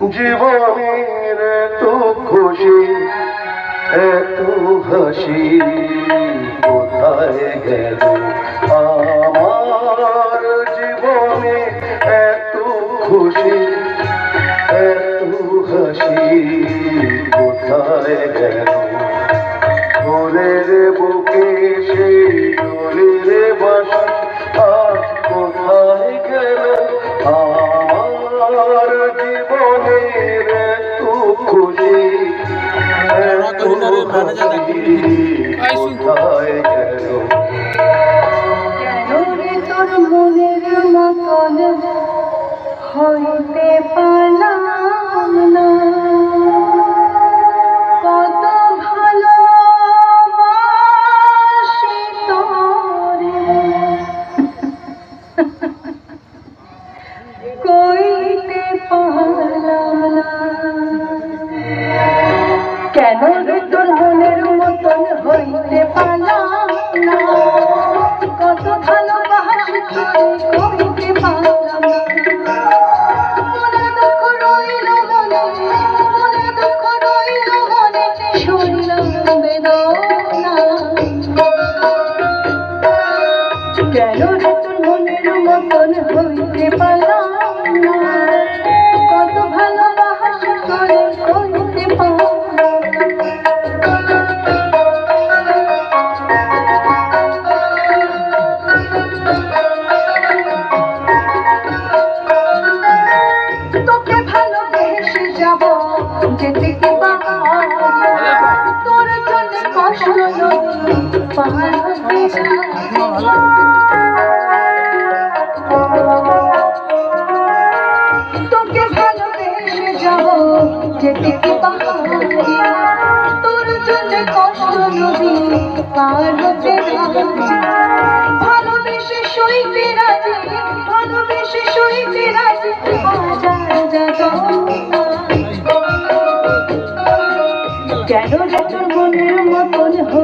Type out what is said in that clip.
জীবনের এত খুশি, এত হাসি, কোথায় গেল? আমার জীবনে এত খুশি, এত হাসি, কোথায় গেল? ফুলের বুকে সেই ডোলের হাসি কেন তোর মনের মতন হইতে পারলাম না? তোকে যাব, যেতে তোর জন্য কষ্ট নদী পার হতে ভালোবেসে সইতে রাজি, ভালোবেসে সইতে রাজি কেন। রে তোর মনের মতন হইতে